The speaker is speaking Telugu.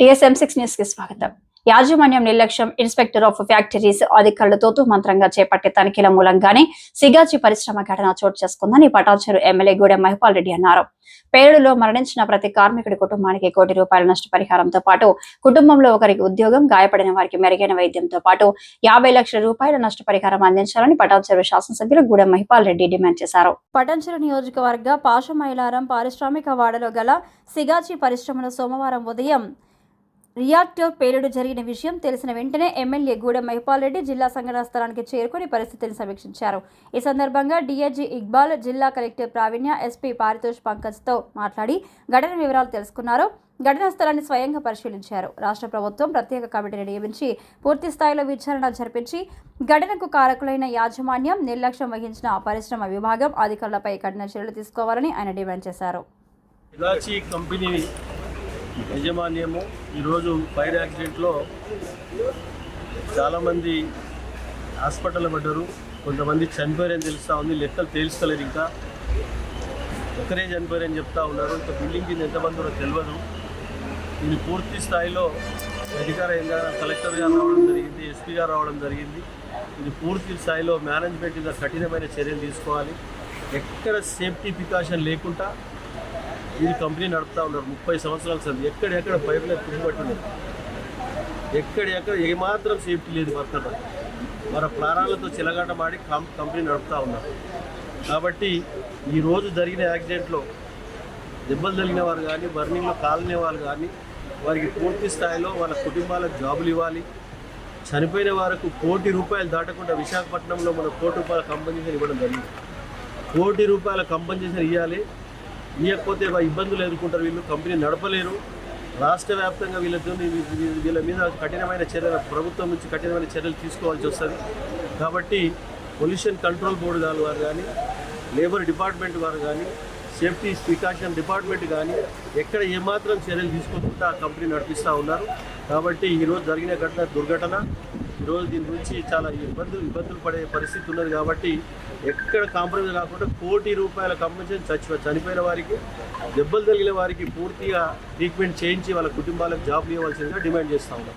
టీఎస్ఎం సిక్స్ న్యూస్కి స్వాగతం. యాజమాన్యం నిర్లక్ష్యం ఇన్స్పెక్టర్ ఆఫ్ ఫ్యాక్టరీస్ అధికారులతో మంత్రంగా చేపట్టే తనిఖీల మూలంగానే సిగాచి పరిశ్రమ ఘటన చోటు చేసుకుందని పటాన్చెరు ఎమ్మెల్యే గూడెం మహిపాల్ రెడ్డి అన్నారు. పేరులో మరణించిన ప్రతి కార్మికుడి కుటుంబానికి కోటి రూపాయల నష్టపరిహారంతో పాటు కుటుంబంలో ఒకరికి ఉద్యోగం గాయపడిన వారికి మెరుగైన వైద్యంతో పాటు యాభై లక్షల రూపాయల నష్టపరిహారం అందించాలని పటాన్చెరు శాసనసభ్యులు గూడెం మహిపాల్ రెడ్డి డిమాండ్ చేశారు. పటాన్చెరు నియోజకవర్గ పాషమైలారం పారిశ్రామిక వాడలో గల సిగాచి పరిశ్రమలో సోమవారం ఉదయం రియాక్టర్ పేలుడు జరిగిన విషయం తెలిసిన వెంటనే ఎమ్మెల్యే గూడెం మహిపాల్ రెడ్డి జిల్లా సంఘటన స్థలానికి చేరుకుని పరిస్థితిని సమీక్షించారు. ఈ సందర్భంగా డీఐజీ ఇక్బాల్ జిల్లా కలెక్టర్ ప్రావీణ్య ఎస్పీ పారితోష్ పంకజ్తో మాట్లాడి ఘటన వివరాలు తెలుసుకున్నారు. ఘటనా స్థలాన్ని స్వయంగా పరిశీలించారు. రాష్ట్ర ప్రభుత్వం ప్రత్యేక కమిటీని నియమించి పూర్తి స్థాయిలో విచారణ జరిపించి ఘటనకు కారకులైన యాజమాన్యం నిర్లక్ష్యం వహించిన పరిశ్రమ విభాగం అధికారులపై కఠిన చర్యలు తీసుకోవాలని ఆయన డిమాండ్ చేశారు. కంపెనీ యాజమాన్యము. ఈరోజు ఫైర్ యాక్సిడెంట్లో చాలామంది హాస్పిటల్లో పడ్డారు. కొంతమంది చనిపోయారని తెలుస్తూ ఉంది. లెక్కలు తేల్చలేదు ఇంకా. ఒకరే చనిపోయారని చెప్తా ఉన్నారు. ఇంకా బిల్డింగ్ కింద ఎంతమంది ఉన్నారో తెలియదు ఇది పూర్తి స్థాయిలో అధికార కలెక్టర్ గారు రావడం జరిగింది ఎస్పీ గారు రావడం జరిగింది. ఇది పూర్తి స్థాయిలో మేనేజ్మెంట్ మీద కఠినమైన చర్యలు తీసుకోవాలి. ఎక్కడ సేఫ్టీ ప్రికాషన్ లేకుండా ఈ కంపెనీ నడుపుతా ఉన్నారు. ముప్పై సంవత్సరాల సార్ ఎక్కడెక్కడ పైపులే తుమ్మిపట్టున్నారు ఎక్కడెక్కడ ఏమాత్రం సేఫ్టీ లేదు వర్కర్ మన ప్రాణాలతో చిలగాటమాడి కంపెనీ నడుపుతా ఉన్నారు. కాబట్టి ఈరోజు జరిగిన యాక్సిడెంట్లో దెబ్బలు తగిలిన వారు కానీ బర్నింగ్లో కాలనే వాళ్ళు కానీ వారికి పూర్తి స్థాయిలో వాళ్ళ కుటుంబాలకు జాబులు ఇవ్వాలి. చనిపోయిన వారికి కోటి రూపాయలు దాటకుండా విశాఖపట్నంలో మన కోటి రూపాయల కంపెనీషన్ ఇవ్వడం జరిగింది. కోటి రూపాయల కంపెన్సేషన్ ఇవ్వాలి ఇవ్వకపోతే ఇబ్బందులు ఎదుర్కొంటారు. వీళ్ళు కంపెనీ నడపలేరు. రాష్ట్ర వ్యాప్తంగా వీళ్ళతో వీళ్ళ మీద కఠినమైన చర్యలు ప్రభుత్వం నుంచి కఠినమైన చర్యలు తీసుకోవాల్సి వస్తుంది. కాబట్టి పొల్యూషన్ కంట్రోల్ బోర్డు గారు వారు కానీ లేబర్ డిపార్ట్మెంట్ వారు కానీ సేఫ్టీ ప్రికాషన్ డిపార్ట్మెంట్ కానీ ఎక్కడ ఏమాత్రం చర్యలు తీసుకోకుండా ఆ కంపెనీ నడిపిస్తూ ఉన్నారు. కాబట్టి ఈరోజు జరిగిన ఘటన దుర్ఘటన ఈరోజు దీని గురించి చాలా ఇబ్బందులు ఇబ్బందులు పడే పరిస్థితి ఉన్నది కాబట్టి ఎక్కడ కాంప్రమైజ్ కాకుండా కోటి రూపాయల కంపెన్సేషన్ చచ్చి చనిపోయిన వారికి దెబ్బలు తగిలిన వారికి పూర్తిగా ట్రీట్మెంట్ చేయించి వాళ్ళ కుటుంబాలకు జాబ్లు ఇవ్వాల్సిందిగా డిమాండ్ చేస్తూ ఉన్నాం.